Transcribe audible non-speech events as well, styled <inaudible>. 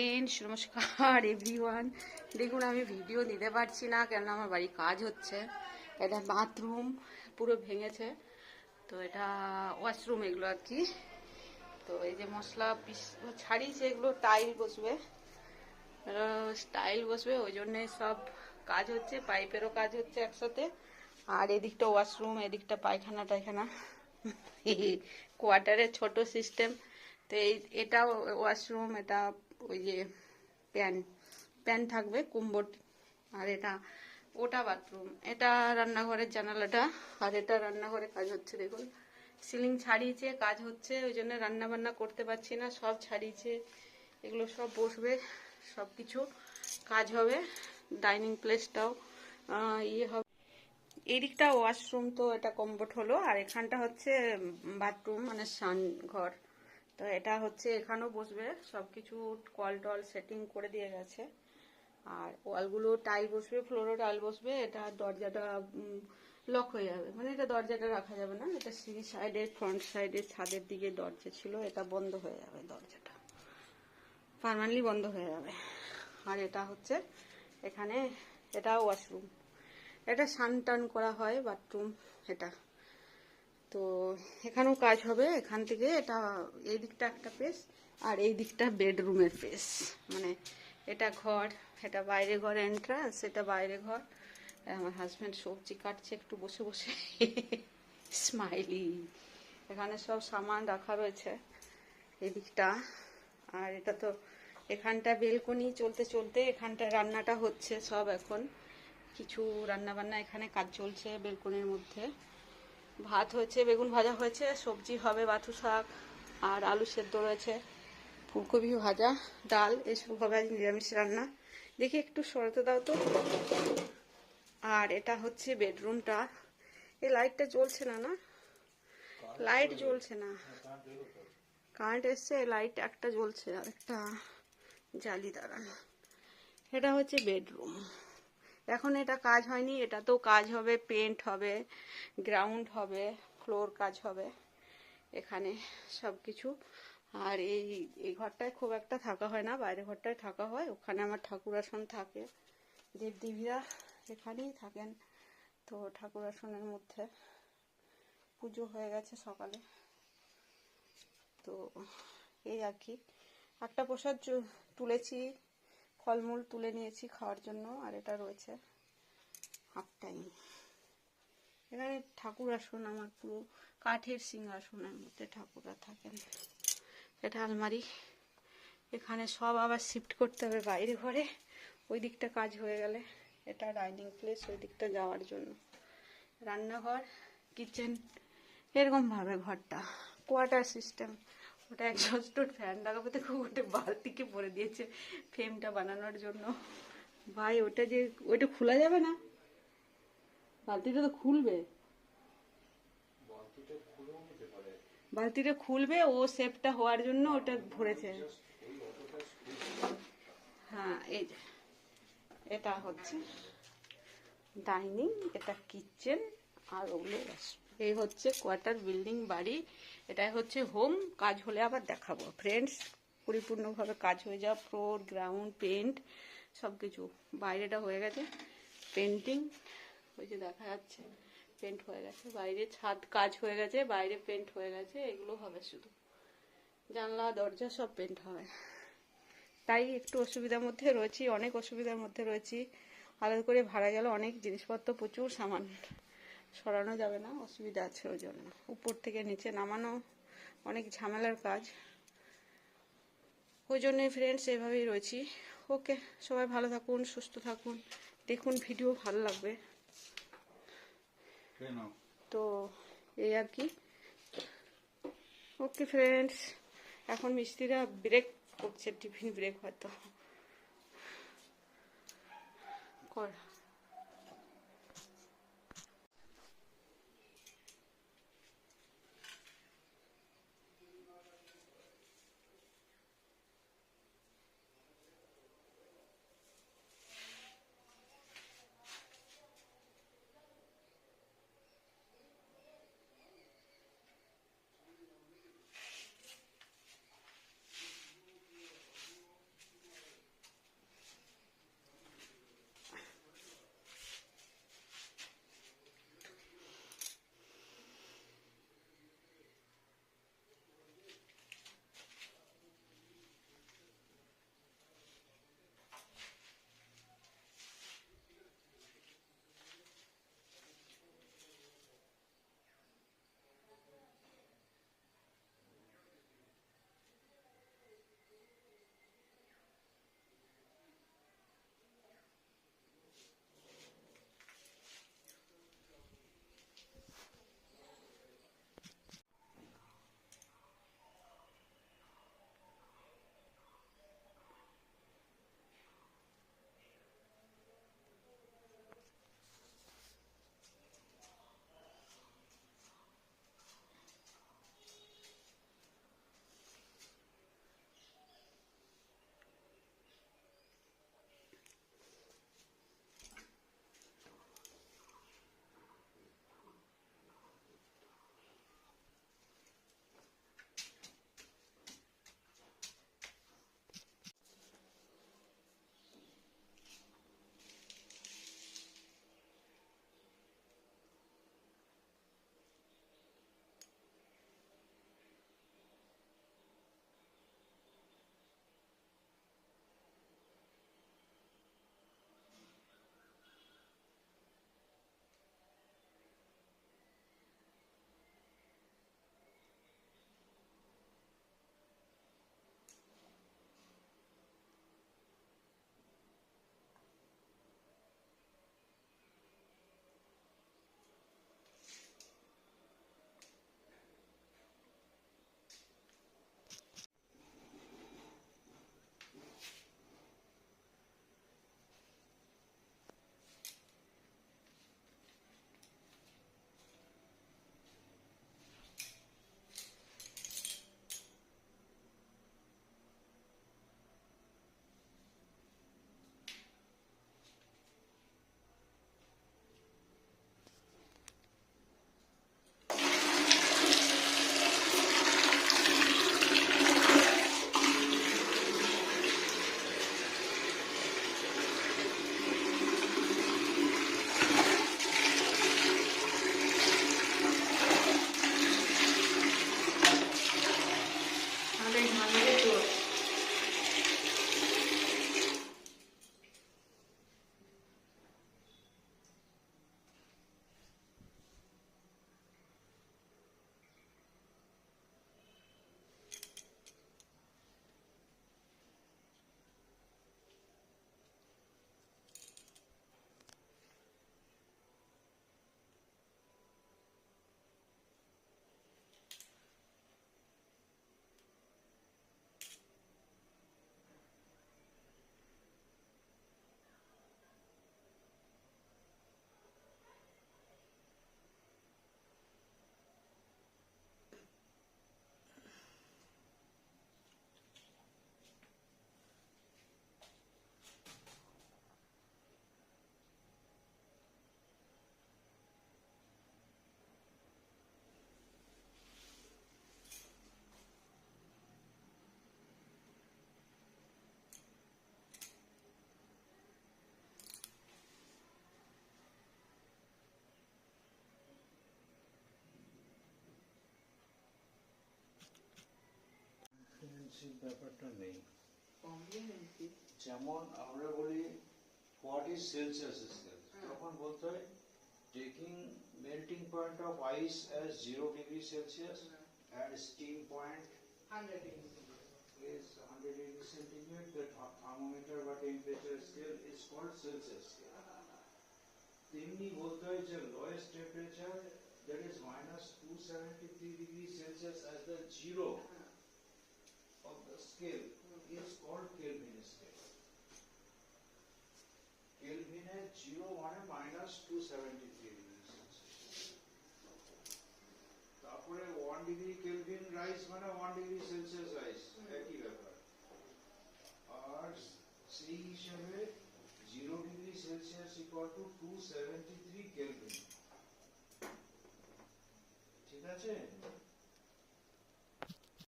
নমস্কার এভরিওয়ান দেখুন, আমি ভিডিও দিতে পারছি না কেন আমার বাড়ি কাজ হচ্ছে। এটা বাথরুম পুরো ভেঙেছে। তো এটা ওয়াশরুম এগুলো আর কি। তো এই যে মশলা পিস, ছাড়িয়েছে এগুলো টাইল বসবে। টাইল বসবে, ওই জন্যে সব কাজ হচ্ছে পাইপেরও কাজ হচ্ছে একসাথে। আর এদিকটা ওয়াশরুম এদিকটা পায়খানা, টায়খানা। <laughs> কোয়ার্টারের ছোট সিস্টেম তো এই এটা ওয়াশরুম এটা ওই যে প্যান প্যান থাকবে কুম্বট আর এটা ওটা বাথরুম এটা রান্নাঘরের জানালাটা, আর এটা রান্নাঘরে কাজ হচ্ছে, দেখুন। সিলিং ছাড়িয়েছে, কাজ হচ্ছে, ওই জন্য রান্না বান্না করতে পারছি না, সব ছাড়িয়েছে। এগুলো সব বসবে, সব কিছু কাজ হবে, ডাইনিং প্লেসটাও ইয়ে হবে। এই দিকটা ওয়াশরুম, তো এটা কমফোর্ট হলো, আর এখানটা হচ্ছে বাথরুম মানে সান ঘর। তো এটা হচ্ছে এখানেও বসবে, সবকিছু কল টল সেটিং করে দিয়ে গেছে। আর ওয়ালগুলো টাইল বসবে, ফ্লোরও টাইল বসবে, এটা দরজাটা লক হয়ে যাবে। মানে এটা দরজাটা রাখা যাবে না, এটা সিঁড়ি সাইডে ফ্রন্ট সাইডে ছাদের দিকে দরজা ছিল, এটা বন্ধ হয়ে যাবে দরজাটা। পারমানেন্টলি বন্ধ হয়ে যাবে। আর এটা হচ্ছে এখানে, এটা ওয়াশরুম। এটা সান টান করা হয় বাথরুম, এটা। তো এখানেও কাজ হবে, এখান থেকে এটা এই দিকটা একটা পেস আর এই দিকটা বেডরুমের পেস মানে এটা ঘর, এটা বাইরে ঘর এন্ট্রান্স এটা বাইরে ঘর। আমার হাজব্যান্ড সবজি কাটছে, একটু বসে বসে <laughs> স্মাইলি এখানে সব সামান রাখা রয়েছে এদিকটা আর এটা তো এখানটা বেলকনি চলতে চলতে এখানটা রান্নাটা হচ্ছে সব এখন। কিছু রান্না বান্না এখানে কাজ চলছে বেলকনির মধ্যে। ভাত হয়েছে, বেগুন ভাজা হয়েছে, সবজি হবে, বাথু শাক, আর আলু সেদ্ধ রয়েছে। ফুলকপি ভাজা, ডাল এসব হবে আজ নিরামিষ রান্না। দেখি একটু সরাতে দাও তো। আর এটা হচ্ছে বেডরুমটা। এই লাইটটা জ্বলছে না না? লাইট জ্বলছে না। কারেন্ট এসছে লাইট একটা জ্বলছে আর একটা জালি দাঁড়ানো। এটা হচ্ছে বেডরুম। এখন এটা কাজ হয়নি এটা তো কাজ হবে পেন্ট হবে গ্রাউন্ড হবে ফ্লোর কাজ হবে, এখানে সব কিছু আর এই এই ঘরটায় খুব একটা থাকা হয় না বাইরে ঘরটায় থাকা হয়, ওখানে আমার ঠাকুর আসন থাকে, দেবদেবীরা এখানেই থাকেন। তো ঠাকুর আসনের মধ্যে পুজো হয়ে গেছে সকালে। তো এই আর কি। একটা প্রসাদ তুলেছি ফলমূল তুলে নিয়েছি খাওয়ার জন্য, আর এটা রয়েছে হাফ টাইম। এখানে ঠাকুর আসন, আমার পুরো কাঠের সিংহাসনের মধ্যে ঠাকুররা থাকেন। এটা আলমারি। এখানে সব আবার শিফট করতে হবে বাইরে ঘরে। ওই দিকটা কাজ হয়ে গেলে এটা ডাইনিং প্লেস ওই দিকটা যাওয়ার জন্য। রান্নাঘর কিচেন এরকমভাবে ঘরটা। কোয়ার্টার সিস্টেম ওটা একজস্ট ফ্যান লাগাবো তো ওটা বালতিকে পরে দিয়েছে ফ্রেমটা বানানোর জন্য। ভাই ওটা যে ওইটা খোলা যাবে না? বালতিটা তো খুলবে। বালতিটা খুলবে ও শেপটা হওয়ার জন্য ওটা ভরেছে। হ্যাঁ এই যে এটা হচ্ছে ডাইনিং এটা কিচেন আর ওগুলো এই হচ্ছে কোয়ার্টার বিল্ডিং বাড়ি, এটাই হচ্ছে হোম, কাজ হলে আবার দেখাবো। ফ্রেন্ডস পরিপূর্ণভাবে কাজ হয়ে যাওয়া ফ্লোর গ্রাউন্ড পেন্ট সব কিছু বাইরেটা হয়ে গেছে পেন্টিং ওই যে দেখা যাচ্ছে পেন্ট হয়ে গেছে। বাইরে ছাদ কাজ হয়ে গেছে, বাইরে পেন্ট হয়ে গেছে, এগুলো হবে শুধু। জানলা, দরজা সব পেন্ট হবে। তাই একটু অসুবিধার মধ্যে রয়েছি, অনেক অসুবিধার মধ্যে রয়েছি। আলাদা করে ভাড়া গেল, অনেক জিনিসপত্র, প্রচুর সামান। সরানো যাবে না অসুবিধা আছে ওই জন্য। উপর থেকে নিচে নামানো অনেক ঝামেলার কাজ। ওই জন্যই ফ্রেন্ডস এভাবেই রয়েছি। ওকে সবাই ভালো থাকুন সুস্থ থাকুন। দেখুন ভিডিও ভালো লাগবে। তো এই আর কি। ওকে ফ্রেন্ডস এখন মিস্ত্রিরা ব্রেক করছে টিফিন ব্রেক হয়তো। কর। কম্প্রিহেন্সিভ ব্যাপারটা নেই কম্প্রিহেন্সিভ যেমন আমরা বলি হোয়াট ইজ সেলসিয়াস স্কেল হ্যাঁ। তখন বলতে হয় taking melting point of ice as zero degree Celsius and steam point hundred is 100 degree centigrade, the th- thermometer বা temperature scale is called Celsius scale. তেমনি বলতে হয় যে lowest temperature that is minus 273 degree Celsius as the zero of the scale is called Kelvin scale. Kelvin এর zero মানে minus 273 degree Celsius. তারপরে 1 degree Kelvin rise মানে 1 degree Celsius rise একই ব্যাপার আর সেই হিসাবে 0 degree Celsius equal to 273 kelvin ঠিক আছে